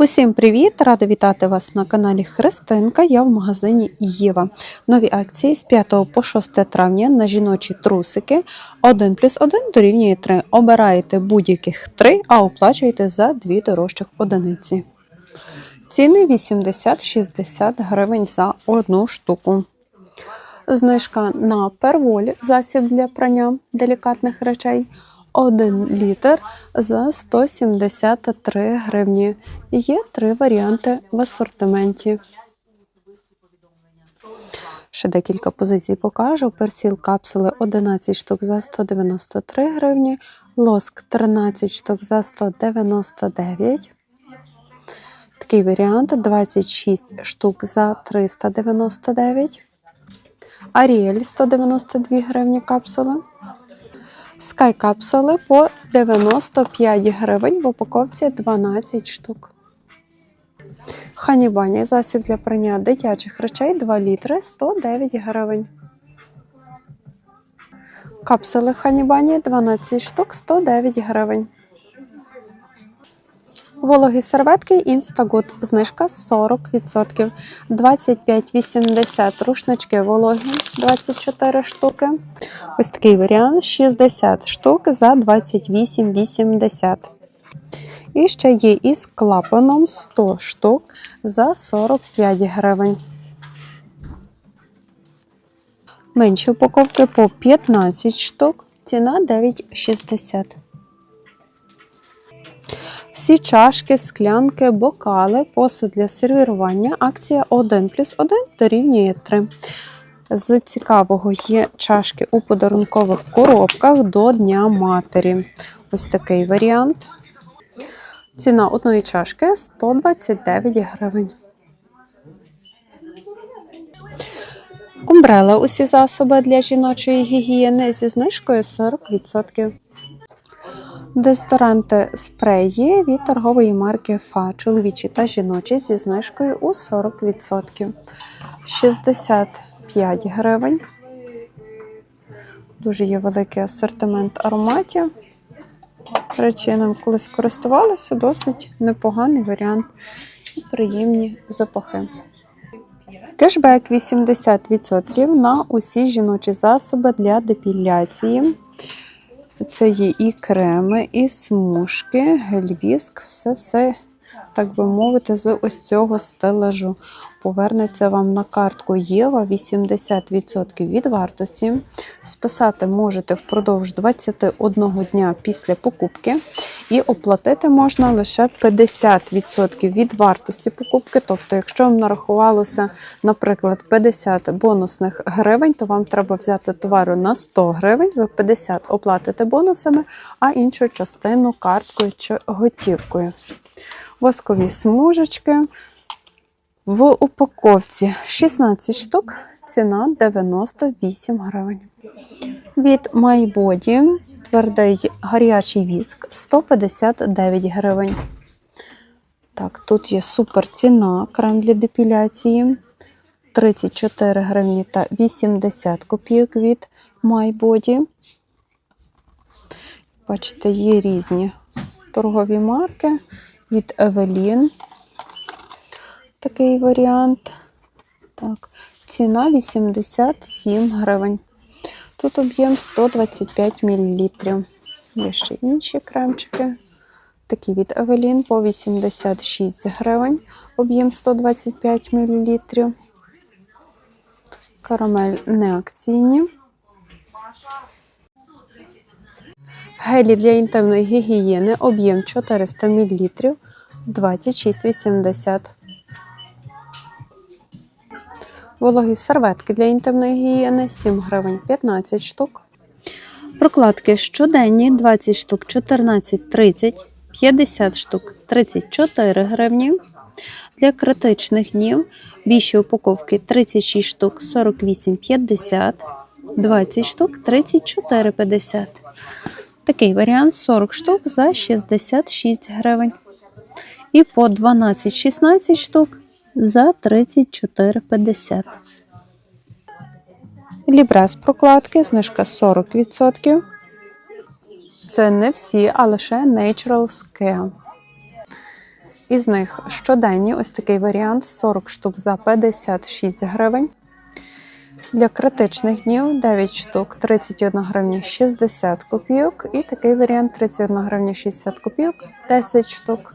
Усім привіт! Рада вітати вас на каналі Христинка. Я в магазині Єва. Нові акції з 5 по 6 травня на жіночі трусики 1 плюс 1 дорівнює 3. Обираєте будь-яких 3, а оплачуєте за 2 дорожчих одиниці. Ціни 80-60 гривень за одну штуку. Знижка на перволі засіб для прання делікатних речей 1 літр за 173 гривні. Є три варіанти в асортименті. Ще декілька позицій покажу. Персіл капсули 11 штук за 193 гривні, лоск 13 штук за 199. Такий варіант 26 штук за 399. Аріель 192 гривні капсули. Скай капсули по 95 гривень в упаковці 12 штук. Ханібані засіб для прання дитячих речей 2 літри 109 гривень. Капсули Ханібані 12 штук 109 гривень. Вологі серветки Instagood. Знижка 40%. 25,80 рушнички вологі 24 штуки. Ось такий варіант 60 штук за 28,80. І ще є із клапаном 100 штук за 45 гривень. Менші упаковки по 15 штук. Ціна 9,60. Всі чашки, склянки, бокали, посуд для сервірування. Акція 1 плюс 1 дорівнює 3. З цікавого є чашки у подарункових коробках до Дня Матері. Ось такий варіант. Ціна одної чашки 129 гривень. Умбрела усі засоби для жіночої гігієни зі знижкою 40%. Дезодоранти спреї від торгової марки Фа, чоловічі та жіночі зі знижкою у 40%. 65 гривень. Дуже є великий асортимент ароматів. Речі, я ним колись користувалася, досить непоганий варіант і приємні запахи. Кешбек 80% на усі жіночі засоби для депіляції. Це є і креми, і смужки, гель-віск, все-все, так би мовити, з ось цього стелажу. Повернеться вам на картку Єва 80% від вартості. Списати можете впродовж 21 дня після покупки. І оплатити можна лише 50% від вартості покупки. Тобто, якщо вам нарахувалося, наприклад, 50 бонусних гривень, то вам треба взяти товару на 100 гривень, ви 50 оплатите бонусами, а іншу частину карткою чи готівкою. Воскові смужечки. В упаковці 16 штук, ціна 98 гривень. Від MyBody твердий гарячий віск 159 гривень. Так, тут є супер ціна крем для депіляції 34 гривні та 80 копійок від MyBody. Бачите, є різні торгові марки від Evelyn. Такий варіант. Так, ціна 87 гривень. Тут об'єм 125 мл. Є ще інші кремчики. Такі від Evelyn по 86 гривень. Об'єм 125 мл. Карамель неакційні. Гелі для інтимної гігієни. Об'єм 400 мл. 26,80. Вологі серветки для інтимної гігієни 7 гривень 15 штук. Прокладки щоденні 20 штук 14,30, 50 штук 34 гривні. Для критичних днів більші упаковки 36 штук 48,50, 20 штук 34,50. Такий варіант 40 штук за 66 гривень. І по 12-16 штук за 34,50. Лібрес прокладки, знижка 40%. Це не всі, а лише Natural Scale. Із них щоденні ось такий варіант 40 штук за 56 гривень. Для критичних днів 9 штук 31 гривня 60 копійок. І такий варіант 31 гривня 60 копійок 10 штук.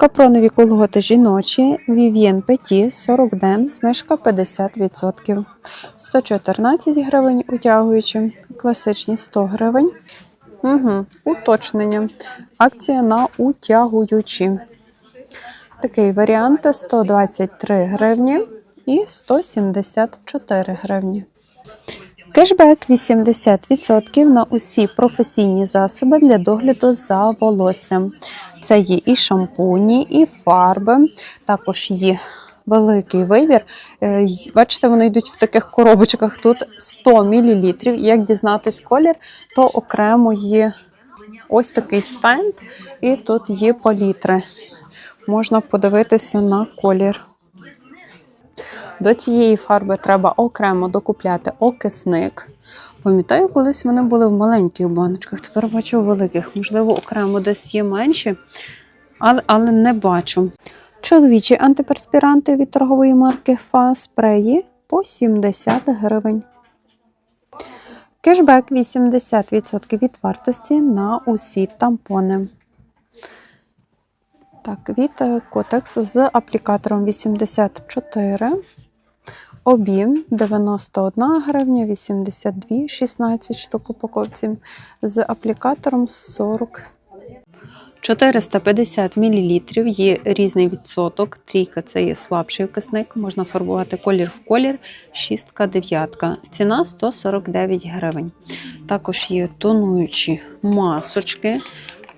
Капронові колготи жіночі Vivien Petit 40 ден, знижка 50%. 114 гривень утягуючи, класичні 100 гривень. Угу, уточнення. Акція на утягуючі. Такий варіант 123 гривні і 174 гривні. Кешбек 80% на усі професійні засоби для догляду за волоссям. Це є і шампуні, і фарби, також є великий вибір. Е, Бачите, вони йдуть в таких коробочках. Тут 100 мл. Як дізнатись колір, то окремо є ось такий стенд, і тут є палітри. Можна подивитися на колір. До цієї фарби треба окремо докупляти окисник. Пам'ятаю, колись вони були в маленьких баночках, тепер бачу в великих. Можливо, окремо десь є менші, але, але не бачу. Чоловічі антиперспіранти від торгової марки Фа спреї по 70 гривень. Кешбек 80% від вартості на усі тампони. Так, від е, Котекс з аплікатором 84. Об'єм 91 гривня, 82, 16 штук упаковці. З аплікатором 40. 450 мл є різний відсоток. Трійка це є слабший вкисник. Можна фарбувати колір в колір. Шістка, дев'ятка. Ціна 149 гривень. Також є тонуючі масочки.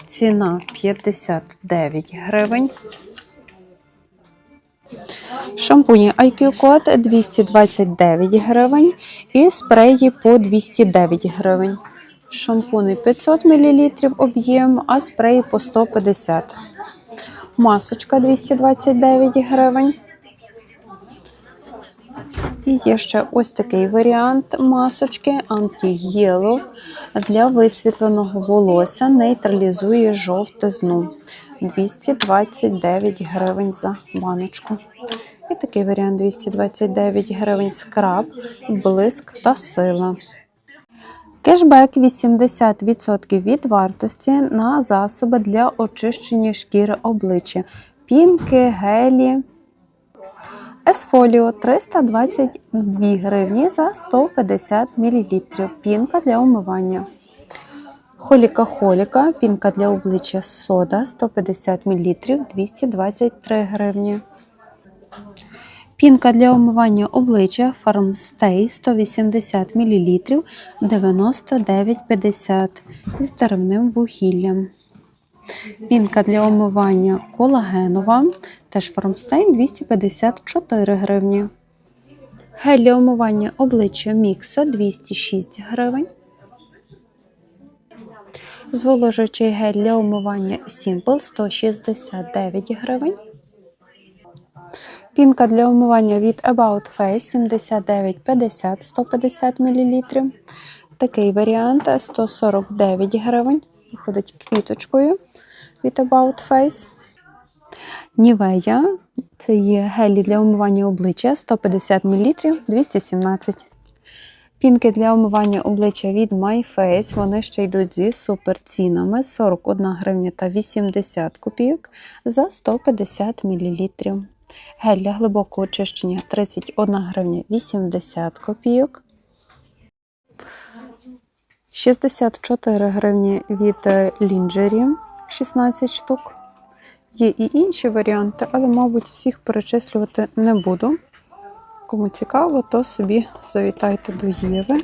Ціна 59 гривень. Шампуні IQ Code 229 гривень і спреї по 209 гривень. Шампуни 500 мл об'єм, а спреї по 150. Масочка 229 гривень. І є ще ось такий варіант масочки Anti-Yellow для висвітленого волосся. Нейтралізує жовтизну. 229 гривень за баночку. І такий варіант 229 гривень скраб, блиск та сила. Кешбек 80% від вартості на засоби для очищення шкіри обличчя. Пінки, гелі. Есфоліо 322 гривні за 150 мл. Пінка для умивання. Холіка холіка, пінка для обличчя сода 150 мл 223 гривні. Пінка для омивання обличчя Farmstay 180 мл 99,50 з деревним вугіллям. Пінка для омивання колагенова, теж Farmstay 254 гривні. Гель для омивання обличчя Мікса 206 гривень. Зволожуючий гель для умивання Simple 169 гривень. Пінка для умивання від About Face 79,50 150 мл. Такий варіант 149 гривень. Виходить квіточкою від About Face. Нівея це є гелі для умивання обличчя 150 мл 217 Пінки для омивання обличчя від My Face, вони ще йдуть зі суперцінами 41 гривня та 80 копійок за 150 мл. Гель для глибокого очищення 31 гривня 80 копійок. 64 гривні від Лінджері 16 штук. Є і інші варіанти, але, мабуть, всіх перечислювати не буду. Кому цікаво, то собі завітайте до Єви.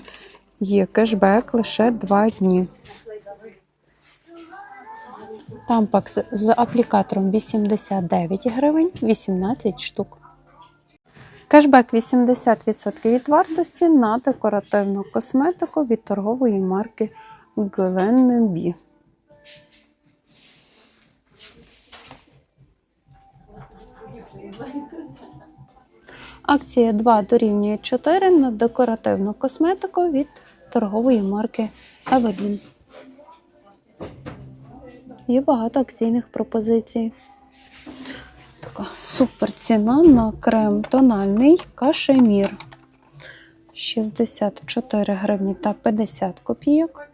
Є кешбек лише 2 дні. Тампакс з аплікатором 89 гривень, 18 штук. Кешбек 80% від вартості на декоративну косметику від торгової марки Glenbee. Акція 2 дорівнює 4 на декоративну косметику від торгової марки Evelyn. Є багато акційних пропозицій. Така супер ціна на крем тональний кашемір. 64 гривні та 50 копійок.